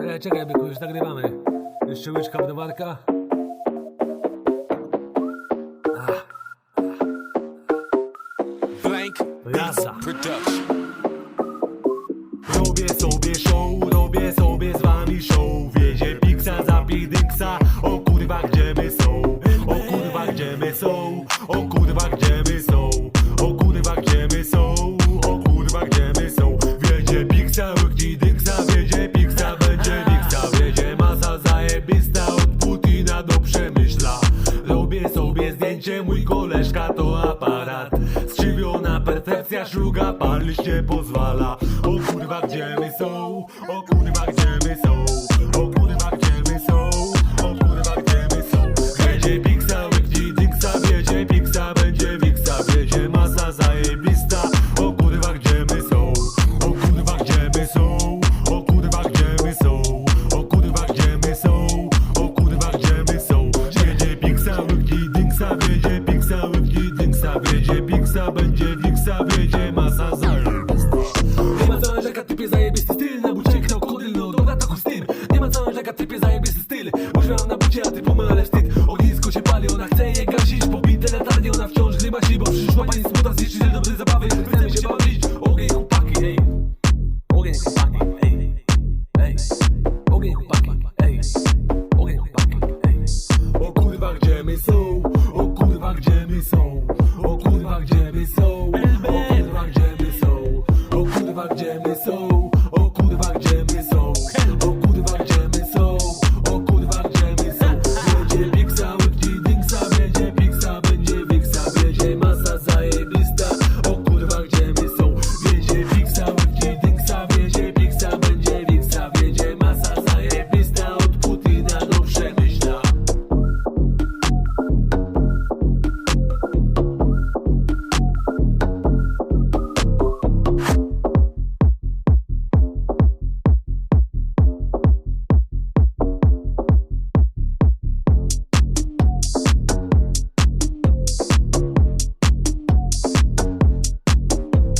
Czekaj, czekaj, byku, już nagrywamy. Jeszcze łyczka browarka. Blank Jazda. Production. Robię sobie show, robię sobie z wami show Wiezie piksa za pidyksa, o kurwa gdzie my są O kurwa gdzie my są, o kurwa gdzie my są O kurwa gdzie Robię sobie zdjęcie, mój koleżka to aparat. Skrzywiona perfekcja, szluga palić nie pozwala. O kurwa gdzie my są, o kurwa gdzie my są? O kurwa gdzie my są, o kurwa gdzie my są? Wiedzie piksa, łyknij dyksa, wiedzie piksa, będzie wiksa Wiedzie masa zajebista, o kurwa gdzie my są? O kurwa gdzie my są Wiksa wiedzie, Biksa będzie Wiksa wiedzie, masa zajebista. Nie ma co narzekać, typie zajebisty styl Na bucie knał kodyl, no dobra to z tym Nie ma co narzekać, typie zajebisty styl. Używam na bucie, a ty pumy, ale wstyd. Ognisko się pali, ona chce je gasić. Pobite latarnie, ona wciąż gryma się Bo przyszła pani smuta, zniszczyciel dobrej zabawy. Chcemy się bawić, ogień chłopaki, ej. Ogień chłopaki, ej. Ej, ogień chłopaki, ej. Ogień chłopaki, ej. O kurwa, gdzie my są?